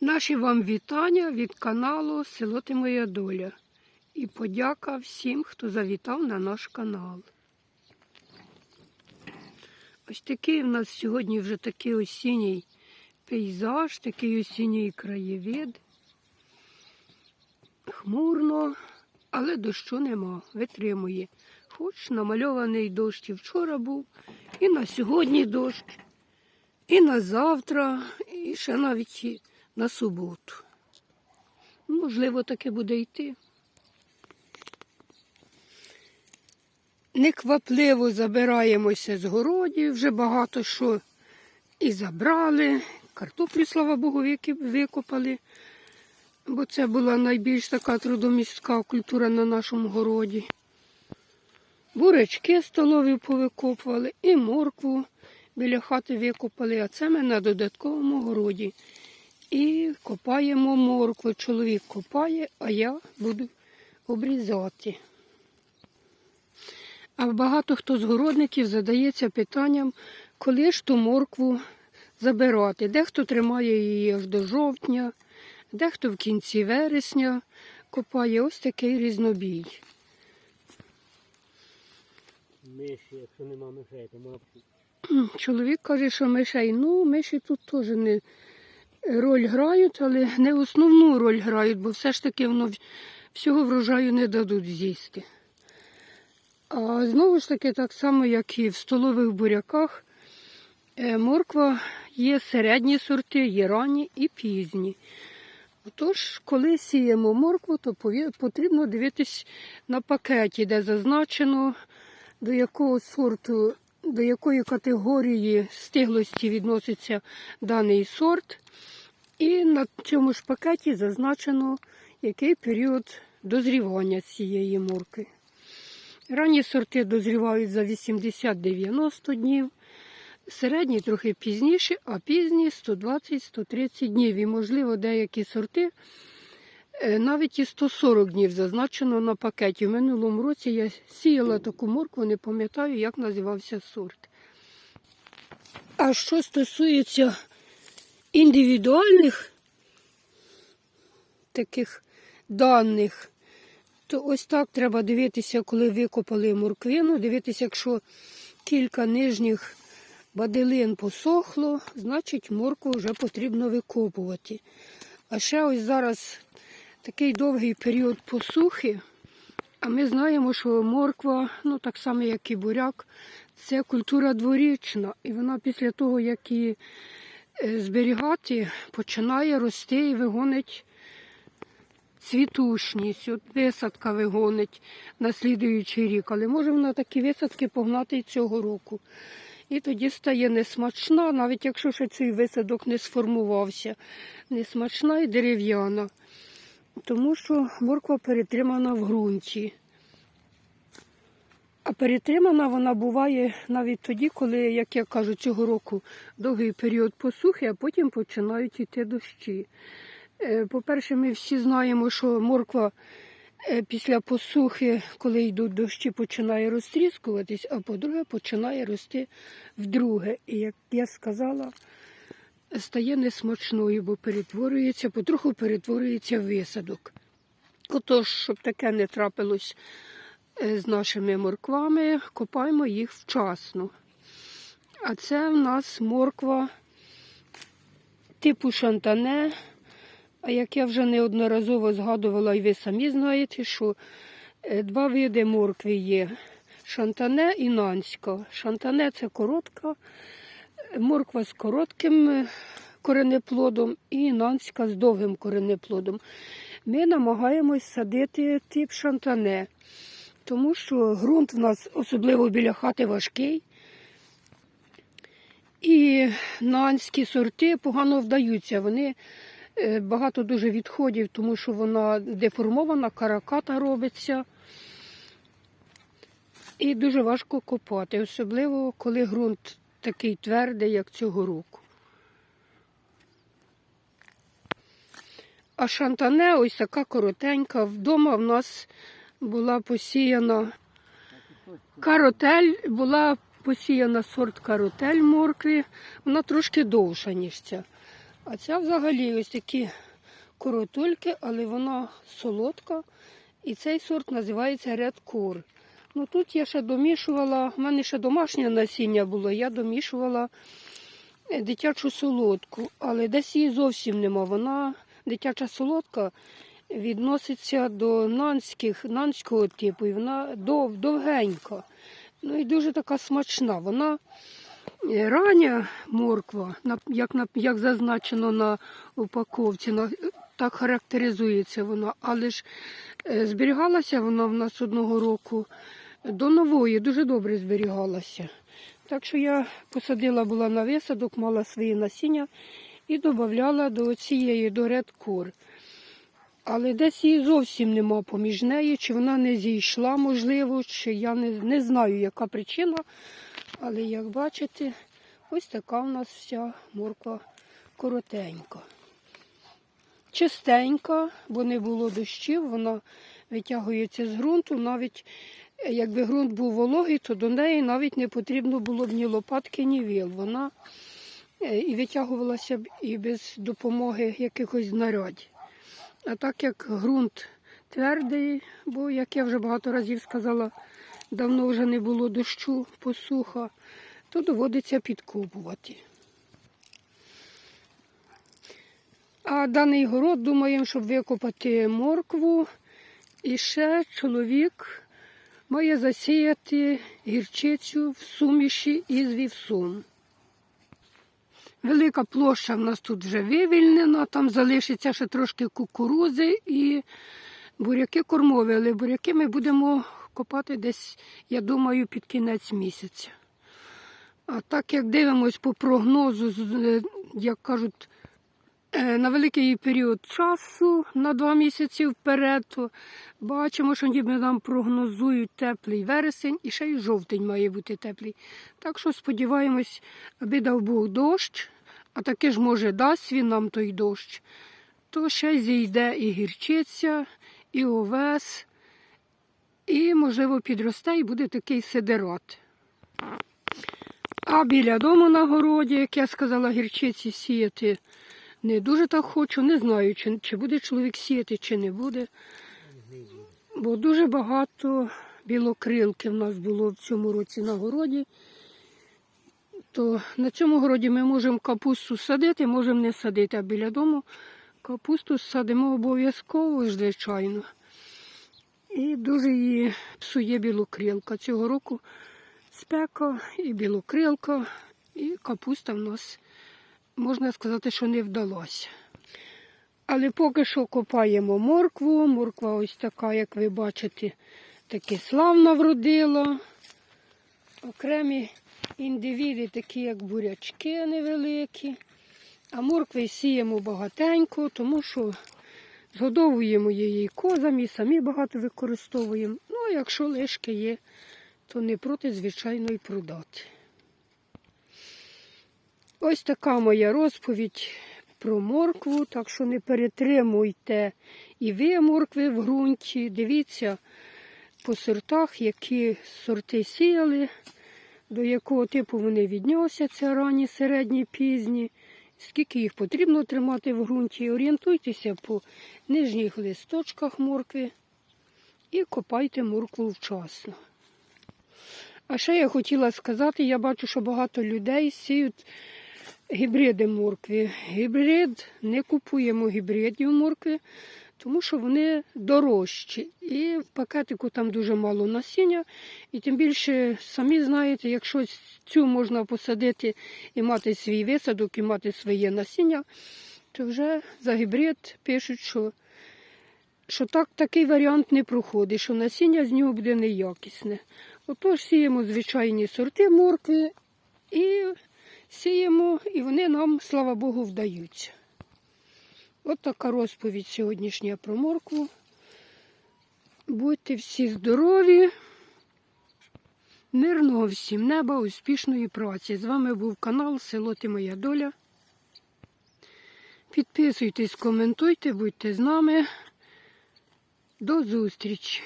Наші вам вітання від каналу Село Ти Моя Доля. І подяка всім, хто завітав на наш канал. Ось такий у нас сьогодні вже такий осінній пейзаж, такий осінній краєвид. Хмурно, але дощу нема, витримує. Хоч намальований дощ і вчора був, і на сьогодні дощ, і на завтра, і ще навіть на суботу. Можливо, таке буде йти. Неквапливо забираємося з городів, вже багато що і забрали. Картоплю, слава Богу, викопали, бо це була найбільш така трудомістка культура на нашому городі. Бурячки столові повикопували і моркву біля хати викопали, а це ми на додатковому городі. І копаємо моркву. Чоловік копає, а я буду обрізати. А багато хто з городників задається питанням, коли ж ту моркву забирати. Дехто тримає її аж до жовтня, дехто в кінці вересня копає ось такий різнобій. Миші, якщо нема мишей, то мапки. Чоловік каже, що мишей, ну, миші тут теж не роль грають, але не основну роль грають, бо все ж таки воно всього врожаю не дадуть з'їсти. А знову ж таки, так само, як і в столових буряках, е, морква є середні сорти, є ранні і пізні. Отож, коли сіємо моркву, то потрібно дивитись на пакеті, де зазначено, до якого сорту, до якої категорії стиглості відноситься даний сорт. І на цьому ж пакеті зазначено, який період дозрівання цієї морки. Ранні сорти дозрівають за 80-90 днів, середні трохи пізніше, а пізні 120-130 днів. І, можливо, деякі сорти е, навіть і 140 днів зазначено на пакеті. В минулому році я сіяла таку моркву, не пам'ятаю, як називався сорт. А що стосується індивідуальних таких даних, то ось так треба дивитися, коли викопали морквину, дивитися, якщо кілька нижніх баделин посохло, значить моркву вже потрібно викопувати. А ще ось зараз такий довгий період посухи, а ми знаємо, що морква, ну так само, як і буряк, це культура дворічна. І вона після того, як її зберігати, починає рости і вигонить цвітушність. От висадка вигонить на слідуючий рік. Але може вона такі висадки погнати і цього року. І тоді стає несмачна, навіть якщо ще цей висадок не сформувався. Несмачна і дерев'яна. Тому що морква перетримана в ґрунті. А перетримана вона буває навіть тоді, коли, як я кажу, цього року довгий період посухи, а потім починають йти дощі. Е, По-перше, ми всі знаємо, що морква е, після посухи, коли йдуть дощі, починає розтріскуватись, а по-друге, починає рости вдруге. І як я сказала, стає несмачною, бо перетворюється, потроху перетворюється в висадок. Отож, щоб таке не трапилось з нашими морквами, копаємо їх вчасно. А це в нас морква типу шантане. А як я вже неодноразово згадувала, і ви самі знаєте, що е, два види моркви є: шантане і нанська. Шантане це коротка, е, морква з коротким е, коренеплодом і нанська з довгим коренеплодом. Ми намагаємось садити тип шантане, тому що ґрунт в нас, особливо біля хати, важкий. І нанські сорти погано вдаються. Вони е, багато дуже відходів, тому що вона деформована, караката робиться. І дуже важко копати, особливо коли ґрунт такий твердий, як цього року. А шантане ось така коротенька. Вдома в нас була посіяна каротель, була посіяна сорт каротель моркви. Вона трошки довша, ніж ця. А ця взагалі ось такі коротульки, але вона солодка. І цей сорт називається Core. Ну тут я ще домішувала, в мене ще домашнє насіння було, я домішувала е, дитячу солодку, але десь її зовсім нема. Вона дитяча солодка відноситься до нанських, нанського типу, і вона дов, довгенька. Ну і дуже така смачна. Вона е, рання морква, як, як зазначено на упаковці, так характеризується вона, але ж е, зберігалася вона в нас одного року до нової, дуже добре зберігалася. Так що я посадила була на висадок, мала свої насіння і додавала до цієї, до Core. Але десь її зовсім нема поміж нею, чи вона не зійшла, можливо, чи я не, не знаю, яка причина. Але як бачите, ось така в нас вся морква коротенька. Чистенька, бо не було дощів, вона витягується з ґрунту. Навіть е, якби ґрунт був вологий, то до неї навіть не потрібно було б ні лопатки, ні віл. Вона е, і витягувалася б і без допомоги якихось знарядь. А так як ґрунт твердий, бо, як я вже багато разів сказала, давно вже не було дощу, посуха, то доводиться підкопувати. А даний город думаємо, щоб викопати моркву. І ще чоловік має засіяти гірчицю в суміші із вівсом. Велика площа в нас тут вже вивільнена, там залишиться ще трошки кукурузи і буряки кормові, але буряки ми будемо копати десь, я думаю, під кінець місяця. А так як дивимось по прогнозу, е, як кажуть, е, на великий період часу, на два місяці вперед, то бачимо, що ніби нам прогнозують теплий вересень і ще й жовтень має бути теплий. Так що сподіваємось, аби дав Бог дощ, а таки ж може дасть він нам той дощ, то ще зійде і гірчиця, і овес, і, можливо, підросте і буде такий сидерат. А біля дому на городі, як я сказала, гірчиці сіяти не дуже так хочу. Не знаю, чи, чи буде чоловік сіяти, чи не буде. Бо дуже багато білокрилки в нас було в цьому році на городі. То на цьому городі ми можемо капусту садити, можемо не садити, а біля дому капусту садимо обов'язково, звичайно. І дуже її псує білокрилка. Цього року спека і білокрилка, і капуста в нас, можна сказати, що не вдалося. Але поки що копаємо моркву. Морква ось така, як ви бачите, таки славно вродила. Окремі індивіди, такі як бурячки невеликі. А моркви сіємо багатенько, тому що згодовуємо її козам і самі багато використовуємо. Ну, а якщо лишки є, то не проти, звичайно, і продати. Ось така моя розповідь про моркву, так що не перетримуйте і ви моркви в ґрунті. Дивіться по сортах, які сорти сіяли, до якого типу вони відносяться, ранні, середні, пізні, скільки їх потрібно тримати в ґрунті. Орієнтуйтеся по нижніх листочках моркви і копайте моркву вчасно. А ще я хотіла сказати, я бачу, що багато людей сіють гібриди моркви. Гібрид не купуємо гібридів моркви, тому що вони дорожчі. І в пакетику там дуже мало насіння. І тим більше, самі знаєте, якщо цю можна посадити і мати свій висадок, і мати своє насіння, то вже за гібрид пишуть, що, що так, такий варіант не проходить, що насіння з нього буде неякісне. Отож сіємо звичайні сорти моркви і сіємо, і вони нам, слава Богу, вдаються. От така розповідь сьогоднішня про моркву. Будьте всі здорові, мирного всім неба, успішної праці. З вами був канал Село Ти Моя Доля. Підписуйтесь, коментуйте, будьте з нами. До зустрічі!